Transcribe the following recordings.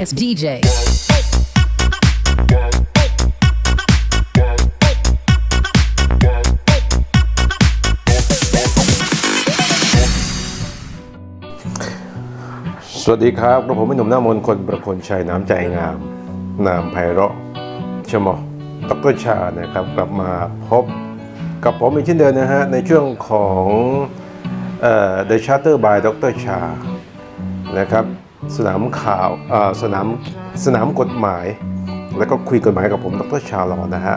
dance DJ. สวัสดีครับกระผมเป็นหนุ่มหน้ามนคนประคนชัยน้ำใจงาม นามไพเราะชมอดรชานะครับกลับมาพบกับผมอีกเช่นเดิมนะฮะในช่วงของเอ่อ The Charter by ดรชานะครับ สนามข่าวสนามสนามกฎหมาย แล้วก็คุยกฎหมายกับผมดรชาลอนะฮะ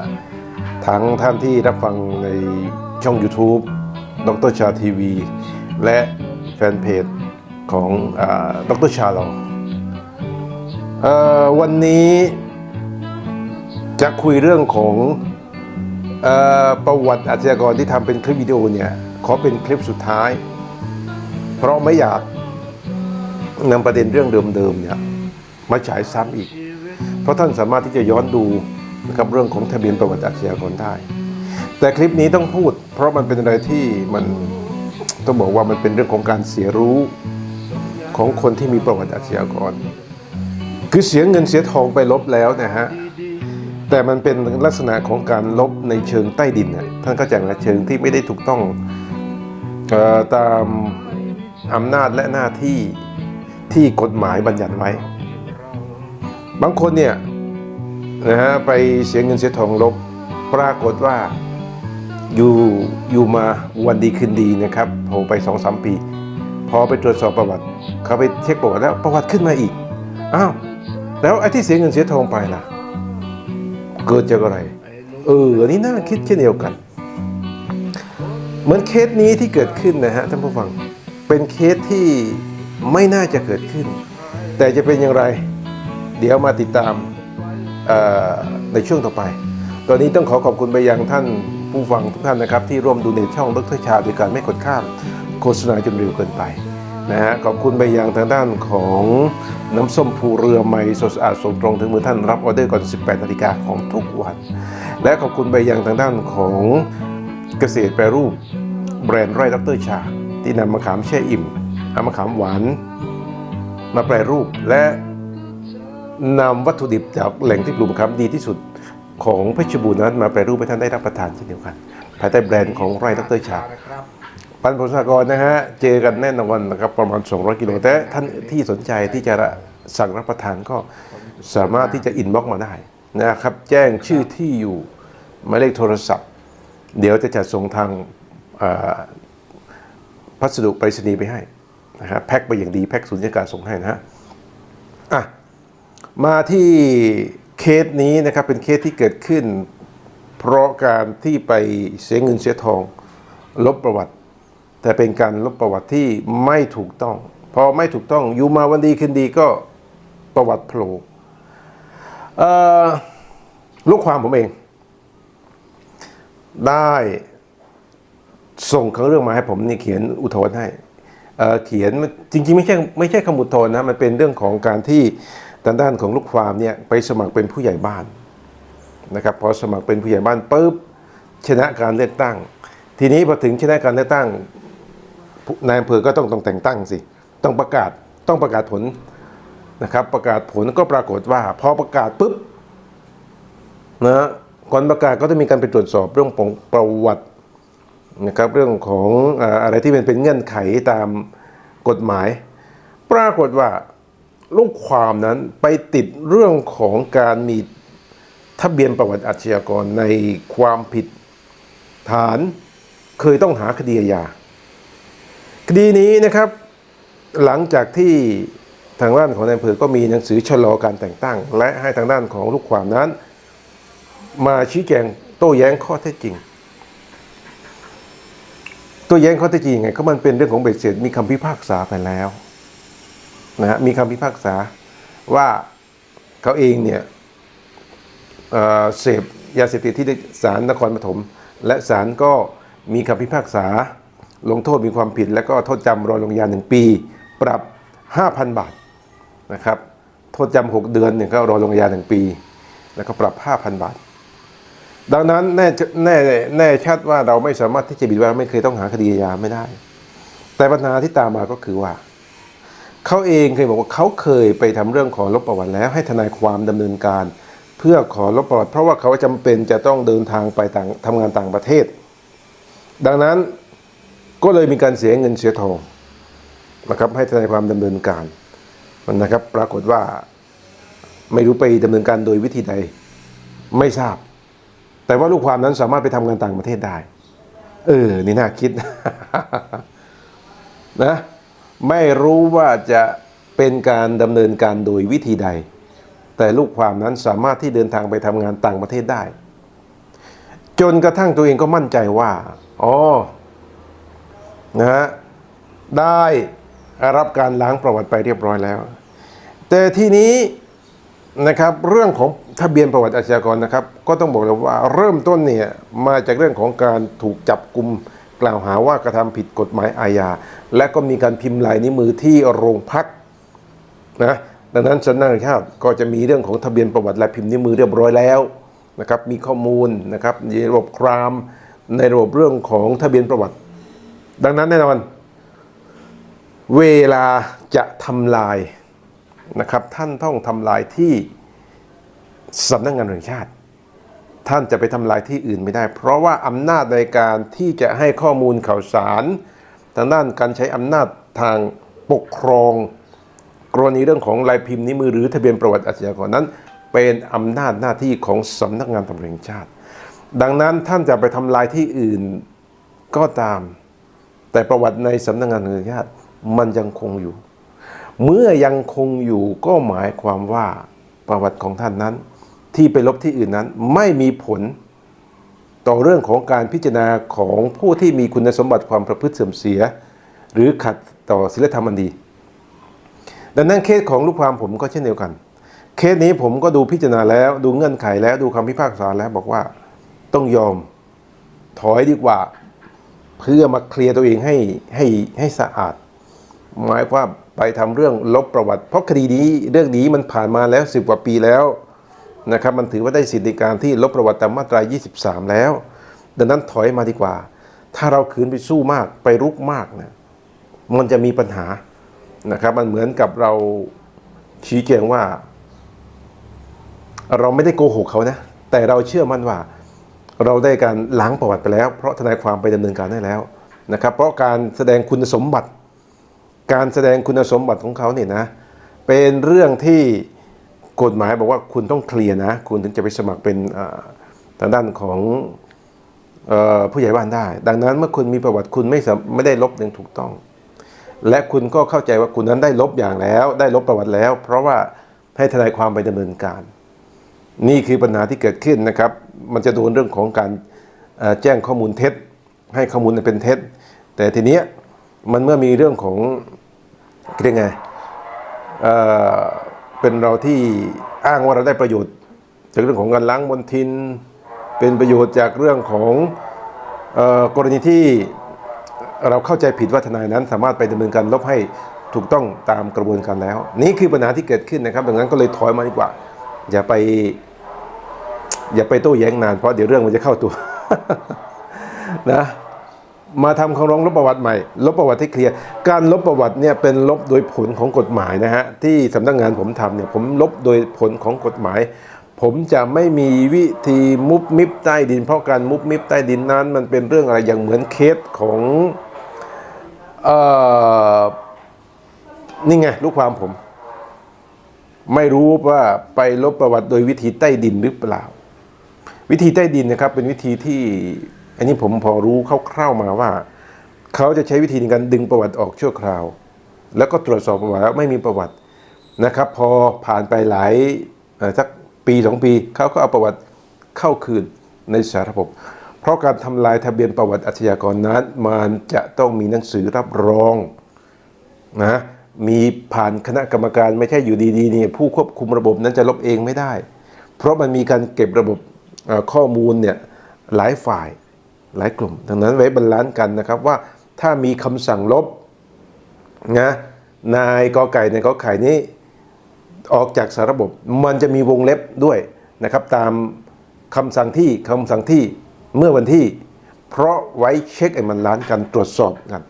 ทั้งท่านที่รับฟังในช่อง YouTube ดรชาทีวี และแฟนเพจของอดรชาลอวันนี้จะคุยเรื่องของอประวัติอาชญากรที่ทำเป็นคลิปวิดีโอเนี่ย ขอเป็นคลิปสุดท้าย เพราะไม่อยาก นำประเด็นเรื่องเดิมๆเนี่ยมาฉายซ้ำอีก เพราะท่านสามารถที่จะย้อนดูนะครับเรื่องของทะเบียนประวัติอาชญากรได้ แต่คลิปนี้ต้องพูด เพราะมันเป็นอะไรที่มันต้องบอกว่ามันเป็นเรื่องของการเสียรู้ของคนที่มีประวัติอาชญากร คือเสียเงินเสียทองไปลบแล้วนะฮะแต่มันเป็นลักษณะของการลบในเชิงใต้ดินนะท่านเข้าใจไหมเชิงที่ไม่ได้ถูกต้องออตามอำนาจและหน้าที่ ที่กฎหมายบัญญัติไว้ บางคนเนี่ยนะฮะไปเสียเงินเสียทองลบ ปรากฏว่าอยู่อยู่มาวันดีคืนดีนะครับโผล่ไปสองสามปี พอไปตรวจสอบประวัติ เขาไปเช็คประวัติแล้วประวัติขึ้นมาอีกอ้าวแล้วไอ้ที่เสียเงินเสียทองไปล่ะ เกิดจากอะไร เอออันนี้น่าคิดเช่นเดียวกัน เหมือนเคสนี้ที่เกิดขึ้นนะฮะท่านผู้ฟังเป็นเคสที่ ไม่น่าจะเกิดขึ้น แต่จะเป็นอย่างไร เดี๋ยวมาติดตามในช่วงต่อไป ตอนนี้ต้องขอขอบคุณไปยังท่านผู้ฟังทุกท่านนะครับ ที่ร่วมดูในช่องดรชาโดยการไม่กดข้ามโฆษณาจนเร็วเกินไปนะฮะขอบคุณไปยังทางด้านของน้ำส้มภูเรือไม่สดสะอาดส่งตรงถึงมือท่านรับออเดอร์ก่อน 18นาฬิกาของทุกวัน และขอบคุณไปยังทางด้านของเกษตรแปรรูป แบรนด์ไร่ดรชา ที่นำมะขามแช่อิ่ม เอามะขามหวานมาแปรรูปและนำวัตถุดิบจากแหล่งที่ปลูกมะขามดีที่สุดของเพชรบูรณ์นั้นมาแปรรูปให้ท่านได้รับประทานเช่นเดียวกัน ภายใต้แบรนด์ของไร่ดรชาปันผลสากรนะฮะ เจอกันแน่นอนนะครับประมาณ 200 กิโลแต่ท่านที่สนใจที่จะสั่งรับประทานก็สามารถที่จะอินบ็อกมาได้นะครับ แจ้งชื่อที่อยู่หมายเลขโทรศัพท์ เดี๋ยวจะจัดส่งทางพัสดุไปรษณีย์ไปให้ นะครับแพ็คไปอย่างดีแพ็คสุญญากาศส่งให้นะฮะอะมาที่เคสนี้นะครับเป็นเคสที่เกิดขึ้น เพราะการที่ไปเสียเงินเสียทอง ลบประวัติ แต่เป็นการลบประวัติที่ไม่ถูกต้อง พอไม่ถูกต้องอยู่มาวันดีคืนดีก็ประวัติโผล่ลูกความผมเอง ได้ส่งคำเรื่องมาให้ผมนี่เขียนอุทธรณ์ให้ เเขียนจริงๆ ไม่ใช่ไม่ใช่คำอุทธรณ์นะมันเป็นเรื่องของการที่ทางด้านของลูกความเนี่ยไปสมัครเป็นผู้ใหญ่บ้านนะครับพอสมัครเป็นผู้ใหญ่บ้านปุ๊บชนะการเลือกตั้ง ทีนี้พอถึงชนะการเลือกตั้งนายอำเภอก็ต้องต้องแต่งตั้งสิต้องประกาศต้องประกาศผลนะครับประกาศผลก็ปรากฏว่าพอประกาศปุ๊บนะก่อนประกาศก็จะมีการไปตรวจสอบเรื่องของประวัติ นะครับเรื่องของอะไรที่เป็นเป็นเงื่อนไขตามกฎหมาย ปรากฏว่าลูกความนั้นไปติดเรื่องของการมีทะเบียนประวัติอาชญากรในความผิดฐานเคยต้องหาคดีอาญาคดีนี้นะครับ หลังจากที่ทางด้านของนายอำเภอก็มีหนังสือชะลอการแต่งตั้ง และให้ทางด้านของลูกความนั้น มาชี้แจงโต้แย้งข้อเท็จจริง โต้แย้งข้อเท็จจริงยังไงก็มันเป็นเรื่องของเบ็ดเสร็จมีคำพิพากษาไปแล้วนะฮะมีคำพิพากษาว่าเขาเองเนี่ยเเสพยาเสพติดที่ศาลนครปฐมและศาลก็มีคำพิพากษา ลงโทษมีความผิด แล้วก็โทษจำรอลงยาหนึ่งปี ปรับ 5,000 บาทนะครับโทษจำหกเดือนเนี่ยก็รอลงยาหนึ่งปี แล้วก็ปรับ 5,000 บาท ดังนั้นแน่แน่แน่ชัดว่าเราไม่สามารถที่จะบิดว่าไม่เคยต้องหาคดีอาไม่ได้ แต่ปัญหาที่ตามมาก็คือว่าเขาเองเคยบอกว่าเขาเคยไปทำเรื่องขอลบประวัติแล้วให้ทนายความดำเนินการ เพื่อขอลบประวัติเพราะว่าเขาจำเป็นจะต้องเดินทางไปต่างทำงานต่างประเทศ ดังนั้นก็เลยมีการเสียเงินเสียทองนะครับให้ทนายความดำเนินการนะครับ ปรากฏว่าไม่รู้ไปดำเนินการโดยวิธีใดไม่ทราบ แต่ว่าลูกความนั้นสามารถไปทำงานต่างประเทศได้ เออ นี่น่าคิดนะ ไม่รู้ว่าจะเป็นการดำเนินการโดยวิธีใด แต่ลูกความนั้นสามารถที่เดินทางไปทำงานต่างประเทศได้ จนกระทั่งตัวเองก็มั่นใจว่า อ๋อ นะฮะ ได้รับการล้างประวัติไปเรียบร้อยแล้ว แต่ทีนี้นะครับเรื่องของ ทะเบียนประวัติอาชญากรนะครับ ก็ต้องบอกเลยว่าเริ่มต้นเนี่ยมาจากเรื่องของการถูกจับกลุ่มกล่าวหาว่ากระทำผิดกฎหมายอาญาและก็มีการพิมพ์ลายนิ้วมือที่โรงพักนะดังนั้นสำนักงานชาติก็จะมีเรื่องของทะเบียนประวัติและพิมพ์นิ้วมือเรียบร้อยแล้วนะครับมีข้อมูลนะครับในระบบคราม ในระบบเรื่องของทะเบียนประวัติ ดังนั้นแน่นอนเวลาจะทำลายนะครับท่านต้องทำลายที่ สำนักงานแห่งชาติ ท่านจะไปทำลายที่อื่นไม่ได้ เพราะว่าอำนาจในการที่จะให้ข้อมูลข่าวสารทางด้านการใช้อำนาจทางปกครอง กรณีเรื่องของลายพิมพ์นิ้วมือหรือทะเบียนประวัติอาชญากรนั้น เป็นอำนาจหน้าที่ของสำนักงานตำรวจแห่งชาติ ดังนั้นท่านจะไปทำลายที่อื่นก็ตาม แต่ประวัติในสำนักงานตำรวจแห่งชาติมันยังคงอยู่ เมื่อยังคงอยู่ก็หมายความว่าประวัติของท่านนั้น ที่ไปลบที่อื่นนั้น ไม่มีผลต่อเรื่องของการพิจารณาของผู้ที่มีคุณสมบัติความประพฤติเสื่อมเสีย หรือขัดต่อศีลธรรมอันดี ดังนั้นเคสของลูกความผมก็เช่นเดียวกัน เคสนี้ผมก็ดูพิจารณาแล้ว ดูเงื่อนไขแล้วดูคำพิพากษาแล้วบอกว่าต้องยอมถอยดีกว่า เพื่อมาเคลียร์ตัวเองให้ให้ให้สะอาด หมายความไปทำเรื่องลบประวัติ เพราะคดีนี้เรื่องนี้มันผ่านมาแล้วสิบกว่าปีแล้ว นะครับมันถือว่าได้สิทธิการที่ลบประวัติตามมาตรา 23 แล้ว ดังนั้นถอยมาดีกว่า ถ้าเราขืนไปสู้มากไปรุกมากนะมันจะมีปัญหานะครับมันเหมือนกับเราชี้แจงว่า เราไม่ได้โกหกเขานะแต่เราเชื่อมั่นว่าเราได้การล้างประวัติไปแล้ว เพราะทนายความไปดำเนินการได้แล้วนะครับเพราะการแสดงคุณสมบัติ การแสดงคุณสมบัติของเขาเนี่ยนะเป็นเรื่องที่ กฎหมายบอกว่าคุณต้องเคลียร์นะ คุณถึงจะไปสมัครเป็นทางด้านของออผู้ใหญ่บ้านได้ ดังนั้นเมื่อคุณมีประวัติคุณไม่ไม่ได้ลบอย่างถูกต้อง และคุณก็เข้าใจว่าคุณนั้นได้ลบอย่างแล้ว ได้ลบประวัติแล้ว เพราะว่าให้ทนายความไปดำเนินการ นี่คือปัญหาที่เกิดขึ้นนะครับ มันจะโดนเรื่องของการแจ้งข้อมูลเท็จ ให้ข้อมูลเป็นเท็จ แต่ทีเนี้ยมันเมื่อมีเรื่องของเรียกไง เป็นเราที่อ้างว่าเราได้ประโยชน์ จากเรื่องของการล้างมลทิน เป็นประโยชน์จากเรื่องของออกรณีที่เราเข้าใจผิดว่าทนายนั้นสามารถไปดำเนินการลบให้ถูกต้องตามกระบวนการแล้ว นี่คือปัญหาที่เกิดขึ้นนะครับ ดังนั้นก็เลยถอยมาดีกว่า อย่าไป อย่าไปโต้แย้งนานเพราะเดี๋ยวเรื่องมันจะเข้าตัวนะ มาทำคำร้องลบประวัติใหม่ ลบประวัติให้เคลียร์ การลบประวัติเนี่ยเป็นลบโดยผลของกฎหมายนะฮะที่สำนักงานผมทำเนี่ยผมลบโดยผลของกฎหมาย ผมจะไม่มีวิธีมุบมิบใต้ดิน เพราะการมุบมิบใต้ดินนั้น มันเป็นเรื่องอะไรอย่างเหมือนเคสของเอ่อนี่ไงลูกความผม ไม่รู้ว่าไปลบประวัติโดยวิธีใต้ดินหรือเปล่า วิธีใต้ดินนะครับเป็นวิธีที่ อันนี้ผมพอรู้คร่าวๆมาว่า เขาจะใช้วิธีในการดึงประวัติออกชั่วคราว แล้วก็ตรวจสอบประวัติแล้วไม่มีประวัตินะครับ พอผ่านไปหลายสักปีสองปีเขาก็เอาประวัติเข้าคืนในสารระบบ เพราะการทำลายทะเบียนประวัติอาชญากรนั้น มันจะต้องมีหนังสือรับรองนะมีผ่านคณะกรรมการไม่ใช่อยู่ดีๆเนี่ยผู้ควบคุมระบบนั้นจะลบเองไม่ได้ เพราะมันมีการเก็บระบบข้อมูลเนี่ยหลายฝ่าย หลายกลุ่ม ดังนั้นไว้บรรลานซ์กันนะครับว่าถ้ามีคำสั่งลบนะนายกอไก่ในกอไข่นี้ออกจากสารระบบมันจะมีวงเล็บด้วยนะครับตามคำสั่งที่คำสั่งที่เมื่อวันที่ เพราะไว้เช็คไอ้มันล้านกันตรวจสอบกัน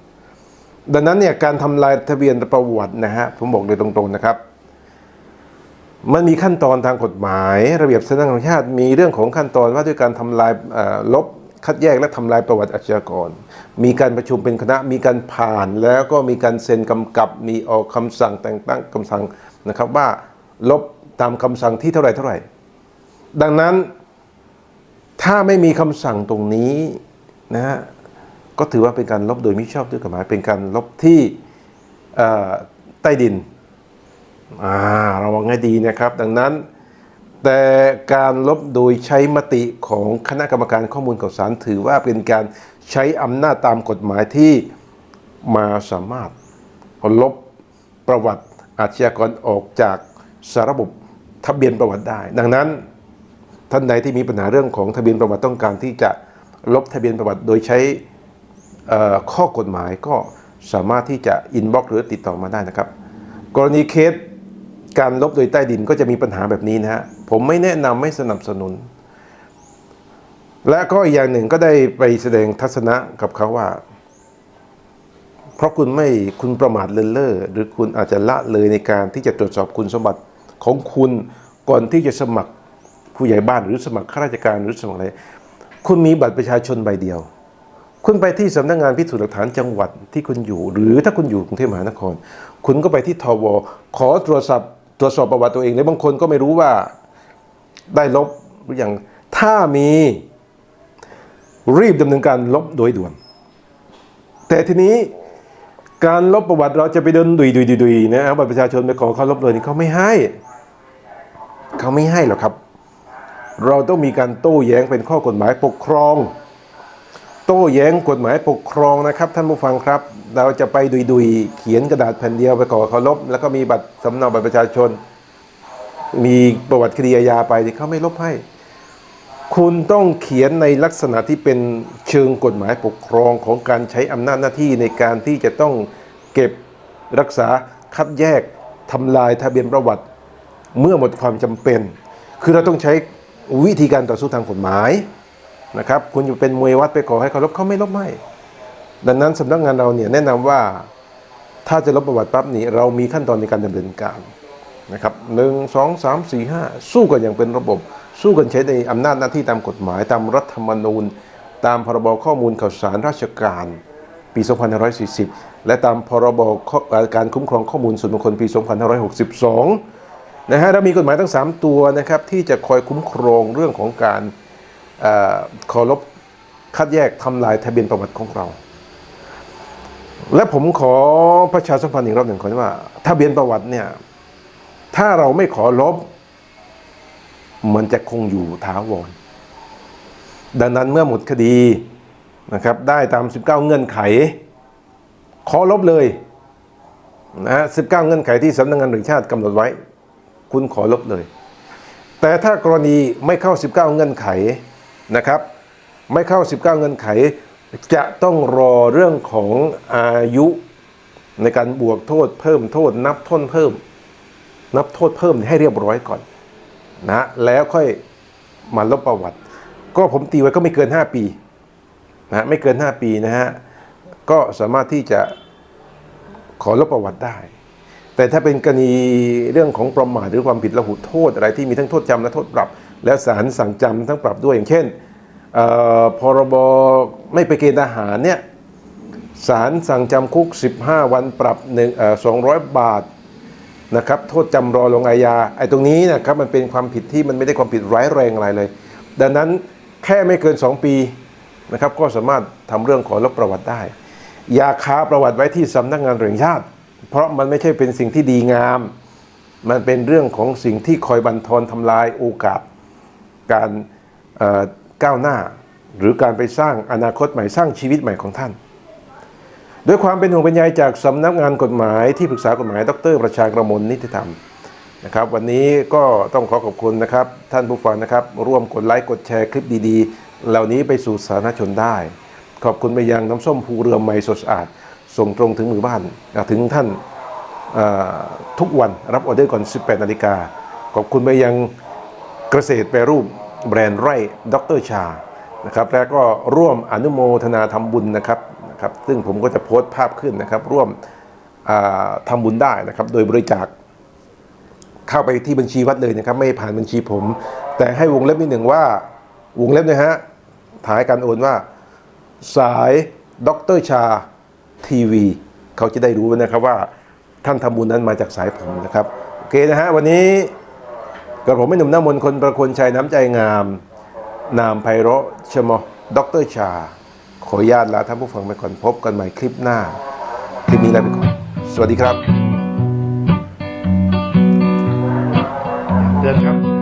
ดังนั้นเนี่ยการทำลายทะเบียนประวัตินะฮะผมบอกเลยตรงๆนะครับ มันมีขั้นตอนทางกฎหมาย ระเบียบสำนักงานตำรวจแห่งชาติมีเรื่องของขั้นตอนว่าด้วยการทำลายลบ คัดแยกและทำลายประวัติอาชญากร มีการประชุมเป็นคณะมีการผ่าน แล้วก็มีการเซ็นกำกับมีออกคำสั่งแต่งตั้งคำสั่งนะครับว่าลบตามคำสั่งที่เท่าไหร่เท่าไหร่ดังนั้นถ้าไม่มีคำสั่งตรงนี้นะฮะก็ถือว่าเป็นการลบโดยมิชอบด้วยกฎหมายเป็นการลบที่ใต้ดินอ่าระวังให้ดีนะครับ ดังนั้น แต่การลบโดยใช้มติของคณะกรรมการข้อมูลข่าวสารถือว่าเป็นการใช้อำนาจตามกฎหมายที่มาสามารถลบประวัติอาชญากรออกจากสาระบบทะเบียนประวัติได้ ดังนั้นท่านใดที่มีปัญหาเรื่องของทะเบียนประวัติต้องการที่จะลบทะเบียนประวัติโดยใช้ข้อกฎหมายก็สามารถที่จะอินบ็อกหรือติดต่อมาได้นะครับ กรณีเคสการลบโดยใต้ดินก็จะมีปัญหาแบบนี้นะฮะ ผมไม่แนะนำไม่สนับสนุน และก็อีกอย่างหนึ่งก็ได้ไปแสดงทัศนะกับเขาว่า เพราะคุณไม่คุณประมาทเลินเล่อหรือคุณอาจจะละเลยในการที่จะตรวจสอบคุณสมบัติของคุณก่อนที่จะสมัครผู้ใหญ่บ้านหรือสมัครข้าราชการหรือสมัครอะไรคุณมีบัตรประชาชนใบเดียว คุณไปที่สำนักงานพิสูจน์หลักฐานจังหวัดที่คุณอยู่ หรือถ้าคุณอยู่กรุงเทพมหานคร คุณก็ไปที่ทวขอตรวจสอบตรวจสอบประวัติตัวเองในบางคนก็ไม่รู้ว่า ได้ลบหรือยังถ้ามีรีบดำเนินการลบโดยด่วน แต่ทีนี้การลบประวัติเราจะไปเดินดุยดุยดุยนะเอาบัตรประชาชนไปขอเขาลบเลยนี่เขาไม่ให้เขาไม่ให้หรอกครับ เราต้องมีการโต้แย้งเป็นข้อกฎหมายปกครอง โต้แย้งกฎหมายปกครองนะครับ ท่านผู้ฟังครับ เราจะไปดุยดุยเขียนกระดาษแผ่นเดียวไปขอเขาลบ แล้วก็มีบัตรสำเนาบัตรประชาชน มีประวัติคดีอาญาไปที่เขาไม่ลบให้ คุณต้องเขียนในลักษณะที่เป็นเชิงกฎหมายปกครองของการใช้อำนาจหน้าที่ในการที่จะต้องเก็บรักษาคัดแยกทำลายทะเบียนประวัติ เมื่อหมดความจำเป็น คือเราต้องใช้วิธีการต่อสู้ทางกฎหมายนะครับ คุณอยู่เป็นมวยวัดไปขอให้เขาลบเขาไม่ลบให้ดังนั้นสำนักงานเราเนี่ยแนะนำว่าถ้าจะลบประวัติปั๊บนี้เรามีขั้นตอนในการดำเนินการ นะครับหนึ่งสองสามสี่ห้าสู้กันอย่างเป็นระบบ สู้กันใช้ในอำนาจหน้าที่ตามกฎหมายตามรัฐธรรมนูญ ตามพรบข้อมูลข่าวสารราชการปี 2540 และตามพรบการคุ้มครองข้อมูลส่วนบุคคลปี 2562 นะฮะเรามีกฎหมายทั้ง 3 ตัวนะครับที่จะคอยคุ้มครองเรื่องของการขอลบคัดแยกทำลายทะเบียนประวัติของเรา และผมขอประชาสัมพันธ์อีกรอบหนึ่งก่อนว่าทะเบียนประวัติเนี่ย ถ้าเราไม่ขอลบ มันจะคงอยู่ถาวร ดังนั้นเมื่อหมดคดีนะครับ ได้ตาม 19 เงื่อนไข ขอลบเลยนะฮะ19เงื่อนไขที่สำนักงานตำรวจแห่งชาติกำหนดไว้ คุณขอลบเลย แต่ถ้ากรณีไม่เข้า 19 เงื่อนไขนะครับ ไม่เข้า 19 เงื่อนไข จะต้องรอเรื่องของอายุในการบวกโทษเพิ่มโทษนับโทษเพิ่ม นับโทษเพิ่มให้เรียบร้อยก่อนนะแล้วค่อยมาลบประวัติ ก็ผมตีไว้ก็ไม่เกิน 5 ปีนะไม่เกิน 5 ปีนะฮะก็สามารถที่จะขอลบประวัติได้ แต่ถ้าเป็นกรณีเรื่องของประมาทหรือความผิดระหุโทษอะไรที่มีทั้งโทษจำและโทษปรับ แล้วศาลสั่งจำทั้งปรับด้วยอย่างเช่นเอ่อพรบไม่ไปเกณฑ์ทหารเนี่ยศาลสั่งจำคุก 15 วันปรับหนึ่งเอ่อ200 บาท นะครับโทษจำรอลงอาญาไอ้ตรงนี้นะครับมันเป็นความผิดที่มันไม่ได้ความผิดร้ายแรงอะไรเลย ดังนั้นแค่ไม่เกิน 2 ปีนะครับก็สามารถทำเรื่องขอลบประวัติได้ อย่าค้าประวัติไว้ที่สำนักงานตำรวจแห่งชาติ เพราะมันไม่ใช่เป็นสิ่งที่ดีงาม มันเป็นเรื่องของสิ่งที่คอยบันทอนทำลายโอกาส การก้าวหน้า หรือการไปสร้างอนาคตใหม่สร้างชีวิตใหม่ของท่าน ด้วยความเป็นห่วงเป็นใยจากสำนักงานกฎหมายที่ปรึกษากฎหมาย ดร ประชากรมลนิติธรรมนะครับ วันนี้ก็ต้องขอขอบคุณนะครับ ท่านผู้ฟังนะครับ ร่วมกดไลค์กดแชร์คลิปดีๆ เหล่านี้ไปสู่สาธารณชนได้ ขอบคุณไปยังน้ำส้มภูเรือใหม่สดสะอาด ส่งตรงถึงมือบ้านถึงท่านทุกวันรับออเดอร์ก่อน 18 นาฬิกา ขอบคุณไปยังเกษตรแปรรูปแบรนด์ไร่ดรชานะครับแล้วก็ร่วมอนุโมทนาทำบุญนะครับ นะครับ ซึ่งผมก็จะโพสต์ภาพขึ้นนะครับ ร่วมอ่าทำบุญได้นะครับ โดยบริจาคเข้าไปที่บัญชีวัดเลยนะครับ ไม่ผ่านบัญชีผม แต่ให้วงเล็บนิดหนึ่งว่า วงเล็บนะฮะถ่ายการโอนว่า สายดรชาทีวีเขาจะได้รู้นะครับว่าท่านทำบุญนั้นมาจากสายผมนะครับโอเคนะฮะวันนี้กระผมไม่หนุ่มหน้ามนคนประคนชัยน้ำใจงาม นามไพเราะชมอดรชา ออนุญาตลาท่านผู้ฟังไปก่อนพบกันใหม่คลิปหน้า คลิปนี้ลาไปก่อน สวัสดีครับเดือนครับ